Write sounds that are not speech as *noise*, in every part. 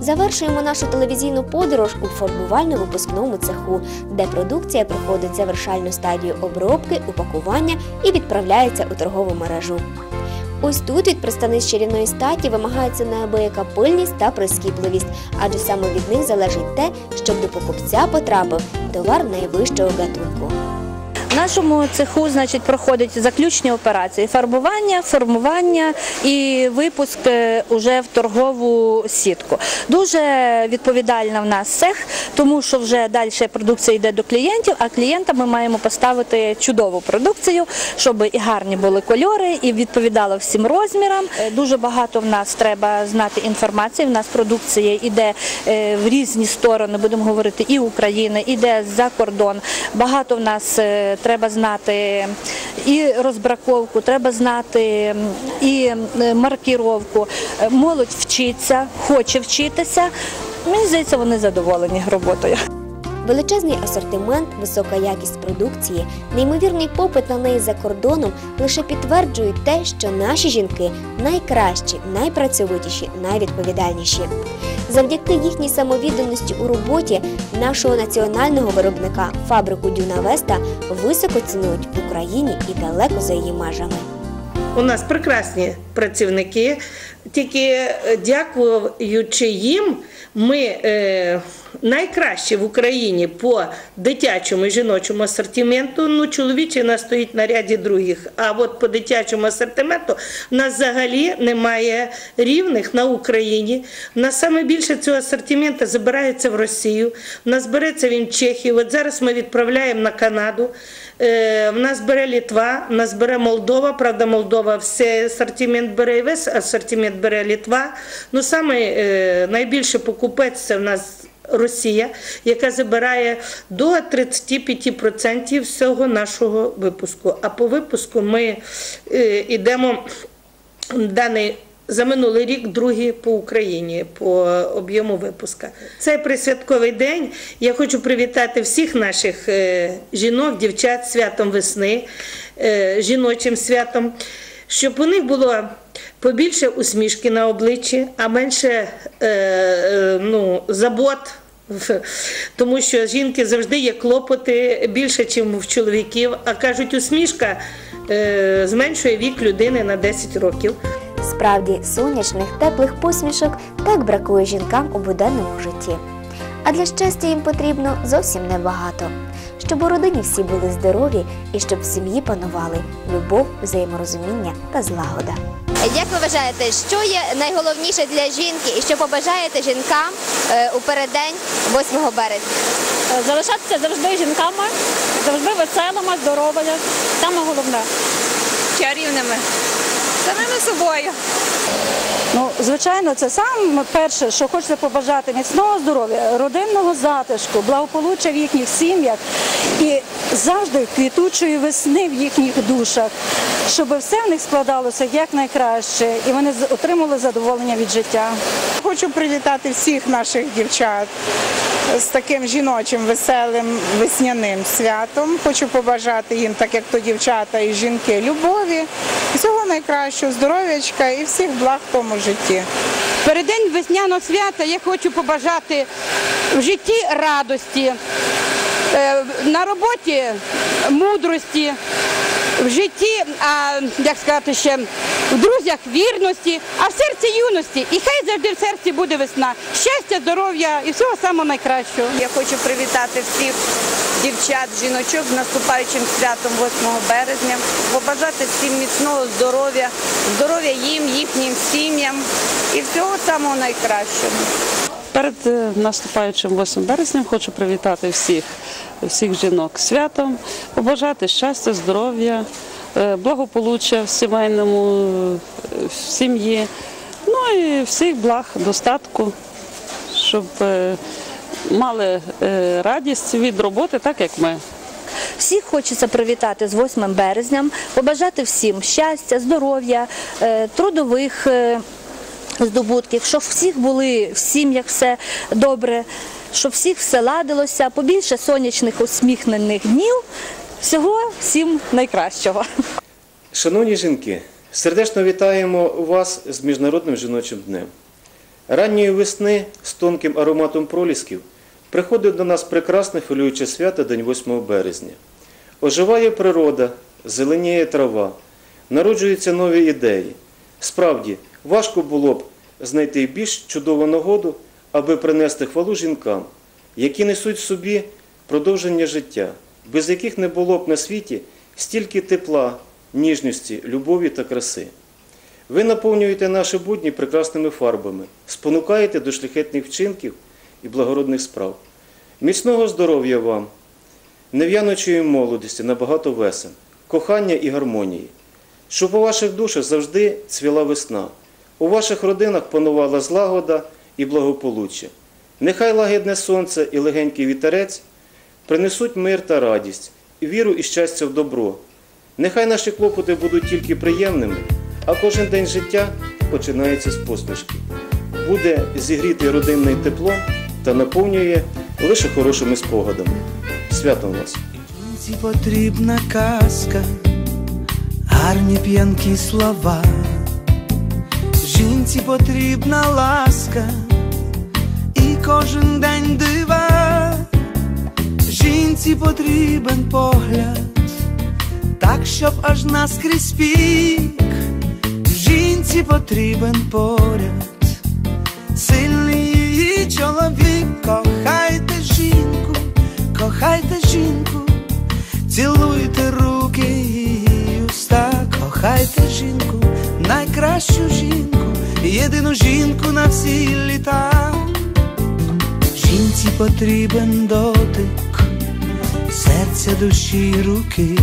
Завершуємо нашу телевізійну подорож у фарбувально-випускному цеху, де продукція проходить завершальну стадію обробки, упакування і відправляється у торгову мережу. Ось тут від представниць чарівної статі вимагається неабияка пильність та прискіпливість, адже саме від них залежить те, щоб до покупця потрапив товар найвищого гатунку. Нашому цеху значить, проходять заключні операції фарбування, формування і випуск е, уже в торгову сітку. Дуже відповідальна в нас цех, тому що вже далі продукція йде до клієнтів, а клієнтам ми маємо поставити чудову продукцію, щоб і гарні були кольори, і відповідало всім розмірам. Е, Дуже багато в нас треба знати інформації. В нас продукція йде е, в різні сторони, будемо говорити, і України, іде за кордон. Багато в нас е, треба знати і розбраковку, треба знати і маркіровку. Молодь вчиться, хоче вчитися. Мені здається, вони задоволені роботою. Величезний асортимент, висока якість продукції, неймовірний попит на неї за кордоном лише підтверджують те, що наші жінки найкращі, найпрацьовитіші, найвідповідальніші. Завдяки їхній самовідданості у роботі нашого національного виробника фабрику Дюна Веста високо цінують в Україні і далеко за її межами. У нас прекрасні працівники, тільки е, дякуючи їм, ми е, найкращі в Україні по дитячому і жіночому асортименту. Ну, чоловічий нас стоїть на ряді других. А от по дитячому асортименту в нас взагалі немає рівних на Україні. У нас саме більше цього асортименту забирається в Росію. У нас береться він в Чехію. От зараз ми відправляємо на Канаду. Е, В нас бере Літва, в нас бере Молдова. Правда, Молдова все асортимент бере і весь асортимент бере Літва. Ну саме е, найбільше покупець це в нас. Росія, яка забирає до 35% всього нашого випуску. А по випуску ми е, йдемо даний за минулий рік другий по Україні по об'єму випуска. Цей присвятковий день я хочу привітати всіх наших е, жінок, дівчат святом весни, е, жіночим святом, щоб у них було побільше усмішки на обличчі, а менше е, е, ну, забот. *laughs* Тому що жінки завжди є клопоти більше, ніж в чоловіків. А кажуть, усмішка е, зменшує вік людини на 10 років. Справді, сонячних, теплих посмішок так бракує жінкам у буденному житті. А для щастя їм потрібно зовсім небагато. Щоб у родині всі були здорові і щоб в сім'ї панували любов, взаєморозуміння та злагода. Як ви вважаєте, що є найголовніше для жінки і що побажаєте жінкам е, у переддень 8 березня? Залишатися завжди жінками, завжди веселими, здоровими. Саме головне. чарівними, самими собою. Ну, звичайно, це саме перше, що хочеться побажати міцного здоров'я, родинного затишку, благополуччя в їхніх сім'ях і завжди квітучої весни в їхніх душах, щоб все в них складалося якнайкраще і вони отримали задоволення від життя. Хочу привітати всіх наших дівчат з таким жіночим веселим весняним святом. Хочу побажати їм, так як то дівчата і жінки, любові, всього найкращого, здоров'ячка і всіх благ в тому житті. Передень весняного свята я хочу побажати в житті радості, е, на роботі мудрості, в житті, а, як сказати ще, в друзях вірності, а в серці юності. І хай завжди в серці буде весна. Щастя, здоров'я і всього самого найкращого. Я хочу привітати всіх дівчат, жіночок з наступаючим святом 8 березня, побажати всім міцного здоров'я, здоров'я їм, їхнім сім'ям і всього самого найкращого. Перед е, наступаючим 8 березням хочу привітати всіх, всіх жінок святом, побажати щастя, здоров'я, е, благополуччя в сімейному, е, в сім'ї, ну і всіх благ, достатку, щоб е, мали радість від роботи, так як ми. Всіх хочеться привітати з 8 березням, побажати всім щастя, здоров'я, трудових здобутків, щоб всіх були в сім'ях все добре, щоб всіх все ладилося, побільше сонячних усміхнених днів. Всього всім найкращого. Шановні жінки, сердечно вітаємо вас з Міжнародним жіночим днем. Ранньої весни з тонким ароматом пролісків приходить до нас прекрасне хвилююче свято День 8 березня. Оживає природа, зеленіє трава, народжуються нові ідеї. Справді, важко було б знайти більш чудову нагоду, аби принести хвалу жінкам, які несуть в собі продовження життя, без яких не було б на світі стільки тепла, ніжності, любові та краси. Ви наповнюєте наші будні прекрасними фарбами, спонукаєте до шляхетних вчинків і благородних справ. Міцного здоров'я вам, нев'яночої молодості на багато весен, кохання і гармонії, щоб у ваших душах завжди цвіла весна, у ваших родинах панувала злагода і благополуччя. Нехай лагідне сонце і легенький вітерець принесуть мир та радість, віру і щастя в добро. Нехай наші клопоти будуть тільки приємними, а кожен день життя починається з посмішки. Буде зігріти родинне тепло та наповнює лише хорошими спогадами. Святом вас! Потрібна казка, гарні п'янкі слова. Жінці потрібна ласка. І кожен день дива. Жінці потрібен погляд, так, щоб аж наскрізь пік. Жінці потрібен поряд, сильний її чоловік, кохайте жінку, кохайте жінку, цілуйте руки її уста, кохайте жінку, найкращу жінку, єдину жінку на всі літа. Жінці потрібен дотик, серця душі й руки.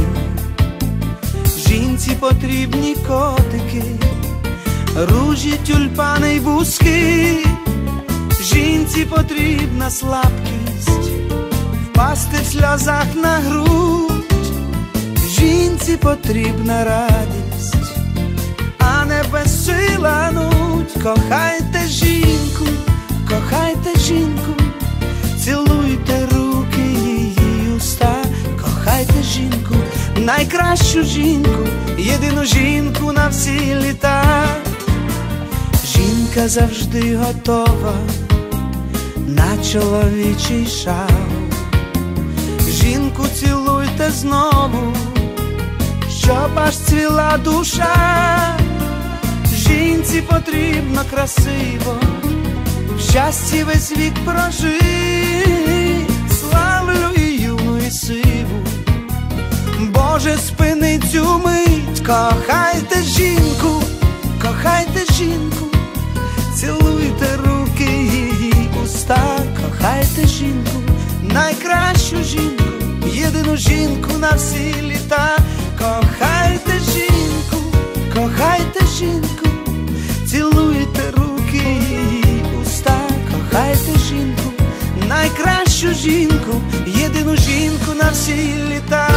Жінці потрібні котики, ружі, тюльпани й бузки. Жінці потрібна слабкість, впасти в сльозах на грудь. Жінці потрібна радість, а не безсила нуть. Кохайте жінку, кохайте жінку, цілуйте руки її уста, кохайте жінку, найкращу жінку, єдину жінку на всі літа. Жінка завжди готова на чоловічий шал. Жінку цілуйте знову, щоб аж цвіла душа. Жінці потрібно красиво, в щасті весь вік прожить, славлю і юну, і сиву. Боже, спини цю мить, кохайте жінку, кохайте жінку, цілуйте руки її уста, кохайте жінку, найкращу жінку, єдину жінку на всі літа, жінку, єдину жінку на всі літа.